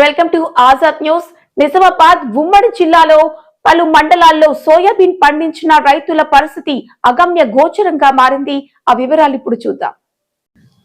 Welcome to Azad news. Nizamabad ఉమ్మడి జిల్లాలో పలు మండలాల్లో సోయాబీన్ పండించిన రైతుల పరిస్థితి అగమ్య గోచరంగా మారింది. ఆ వివరాలు ఇప్పుడు చూద్దాం.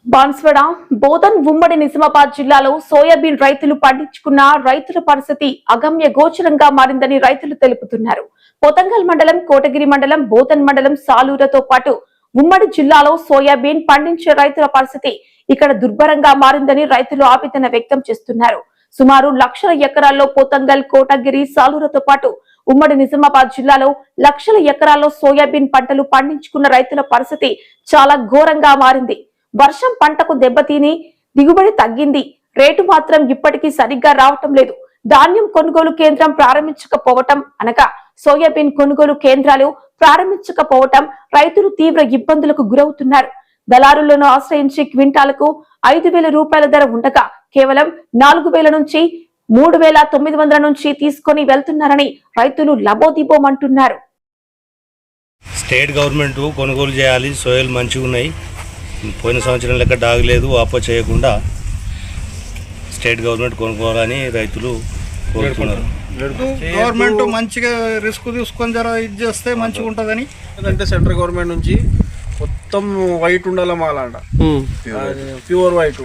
బాన్స్వాడ బోధన్ ఉమ్మడి నిజామాబాద్ జిల్లాలో సోయాబీన్ రైతులు పండించుకున్న రైతుల పరిస్థితి అగమ్య గోచరంగా మారిందని రైతులు తెలుపుతున్నారు. పోతంగల్ మండలం కోటగిరి మండలం బోధన్ మండలం సాలూరతో పాటు ఉమ్మడి జిల్లాలో సోయాబీన్ పండించే రైతుల పరిస్థితి ఇక్కడ దుర్భరంగా మారిందని రైతులు ఆవేదన వ్యక్తం చేస్తున్నారు. సుమారు లక్షల ఎకరాల్లో పోతంగల్ కోటగిరి సాలూరుతో పాటు ఉమ్మడి నిజామాబాద్ జిల్లాలో లక్షల ఎకరాల్లో సోయాబీన్ పంటలు పండించుకున్న రైతుల పరిస్థితి చాలా ఘోరంగా మారింది. వర్షం పంటకు దెబ్బతిని దిగుబడి తగ్గింది. రేటు మాత్రం ఇప్పటికీ సరిగ్గా రావటం లేదు. ధాన్యం కొనుగోలు కేంద్రం ప్రారంభించకపోవటం అనగా సోయాబీన్ కొనుగోలు కేంద్రాలు ప్రారంభించకపోవటం రైతులు తీవ్ర ఇబ్బందులకు గురవుతున్నారు. దళారులను ఆశ్రయించి క్వింటాలకు ఐదు వేల రూపాయల ధర ఉండగా కేవలం నాలుగు వేల నుంచి మూడు వేల తొమ్మిది వందల నుంచి తీసుకొని వెళ్తున్నారని రైతులు లబోదిబోమంటున్నారు. స్టేట్ గవర్నమెంట్ కొనుగోలు చేయాలి సోయలు మంచిగా ఉన్నాయి. పోయిన సంవత్సరం లెక్క డాగలేదు వాప చేయకుండా స్టేట్ గవర్నమెంట్ కొనుక్కోవాలని రైతులు కోరుతున్నారు. గవర్నమెంట్ మంచిగా రిస్క్ తీసుకొని జర ఇది చేస్తే మంచిగా ఉంటుందని. ఎందుకంటే సెంట్రల్ గవర్నమెంట్ నుంచి మొత్తం వైట్ ఉండాలి మాలంట ప్యూర్ వైట్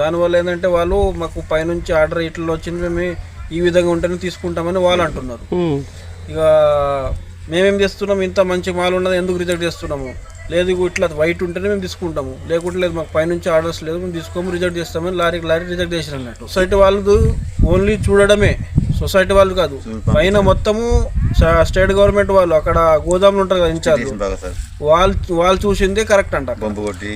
దానివల్ల ఏంటంటే వాళ్ళు మాకు పైనుంచి ఆర్డర్ ఇట్లా వచ్చింది మేము ఈ విధంగా ఉంటేనే తీసుకుంటామని వాళ్ళు అంటున్నారు. ఇక మేమేం చేస్తున్నాం ఇంత మంచి మాల్ ఉన్నది ఎందుకు రిజెక్ట్ చేస్తున్నాము? లేదు ఇట్లా వైట్ ఉంటేనే మేము తీసుకుంటాము. లేకుంటే లేదు మాకు పైనుంచి ఆర్డర్స్ లేదు మేము తీసుకోము రిజెక్ట్ చేస్తామని లారీకి లారీ రిజెక్ట్ చేసిన అన్నట్టు. సొసైటీ వాళ్ళు ఓన్లీ చూడడమే. సొసైటీ వాళ్ళు కాదు. పైన మొత్తము స్టేట్ గవర్నమెంట్ వాళ్ళు అక్కడ గోదాములు ఉంటారు కదా ఇన్ఛార్జ్ వాళ్ళు వాళ్ళు చూసిందే కరెక్ట్ అంట. పంపు కొట్టి.